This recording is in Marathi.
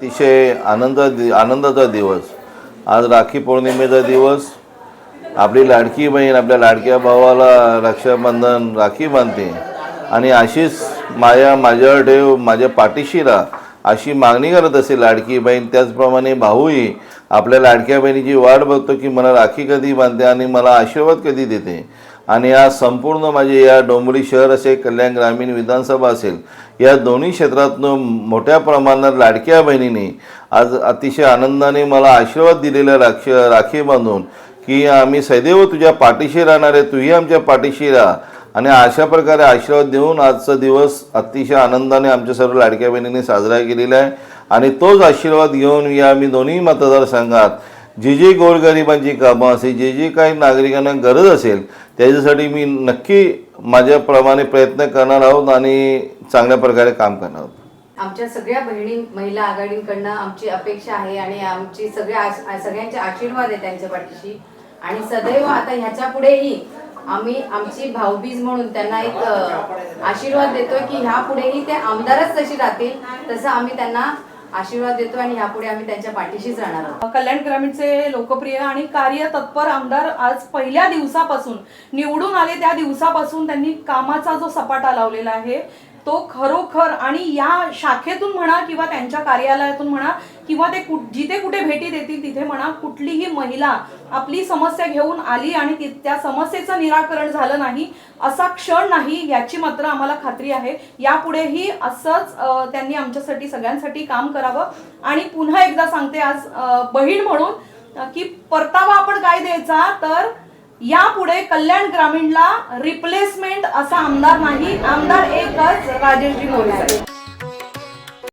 अतिशय आनंद आनंदाचा दिवस. आज राखी पौर्णिमेचा दिवस. आपली लाडकी बहीण आपल्या लाडक्या भावाला रक्षाबंधन राखी बांधते. आणि अशीच माया माझ्यावर ठेव माझ्या पाठीशी राहा अशी मागणी करत असे लाडकी बहीण. त्याचप्रमाणे भाऊही आपल्या लाडक्या बहिणीची वाट बघतो की मला राखी कधी बांधते आणि मला आशीर्वाद कधी देते. आणि आज संपूर्ण माझे या डोंबरी शहर असे कल्याण ग्रामीण विधानसभा असेल या दोन्ही क्षेत्रातनं मोठ्या प्रमाणात लाडक्या बहिणीने आज अतिशय आनंदाने मला आशीर्वाद दिलेला राक्ष राखी बांधून की आम्ही सदैव तुझ्या पाठीशी राहणार आहे तूही आमच्या पाठीशी राहा. आणि अशा प्रकारे आशीर्वाद देऊन आजचा दिवस अतिशय आनंदाने आमच्या सर्व लाडक्या बहिणींनी साजरा केलेला आहे. आणि तोच आशीर्वाद घेऊन या आम्ही दोन्ही मतदारसंघात जी जी गोरगरिबांची कामं असेल जे जे काही नागरिकांना गरज असेल त्याच्यासाठी मी नक्की माझ्याप्रमाणे प्रयत्न करणार आहोत आणि चांगल्या प्रकारे काम करणार आहोत. आमच्या सगळ्या बहिणी महिला आघाडींकडनं आमची अपेक्षा आहे आणि आमची सगळ्या सगळ्यांचे आशीर्वाद आहे त्यांच्या पाठीशी. आणि सदैव आता ह्याच्या पुढेही आम्ही आमची भाऊबीज म्हणून त्यांना एक आशीर्वाद देतोय की ह्या पुढेही ते आमदारच तशी राहतील तसं आम्ही त्यांना आशीर्वाद देतो आणि यापुढे आम्ही त्यांच्या पाठीशीच राहणार आहोत. कल्याण ग्रामीणचे लोकप्रिय आणि कार्य तत्पर आमदार आज पहिल्या दिवसापासून निवडून आले त्या दिवसापासून त्यांनी कामाचा जो सपाटा लावलेला आहे तो खरोखर आणि या शाखेतून म्हणा किंवा त्यांच्या कार्यालयातून म्हणा किंवा ते कुठ जिथे कुठे भेटी देतील तिथे म्हणा कुठलीही महिला आपली समस्या घेऊन आली आणि ती- त्या समस्येचं निराकरण झालं नाही असा क्षण नाही याची मात्र आम्हाला खात्री आहे. यापुढेही असंच त्यांनी आमच्यासाठी सगळ्यांसाठी काम करावं. आणि पुन्हा एकदा सांगते आज बहीण म्हणून की परतावा आपण काय द्यायचा तर यापुढे कल्याण ग्रामीणला रिप्लेसमेंट असा आमदार नाही. आमदार एकच राजेशजी मोरे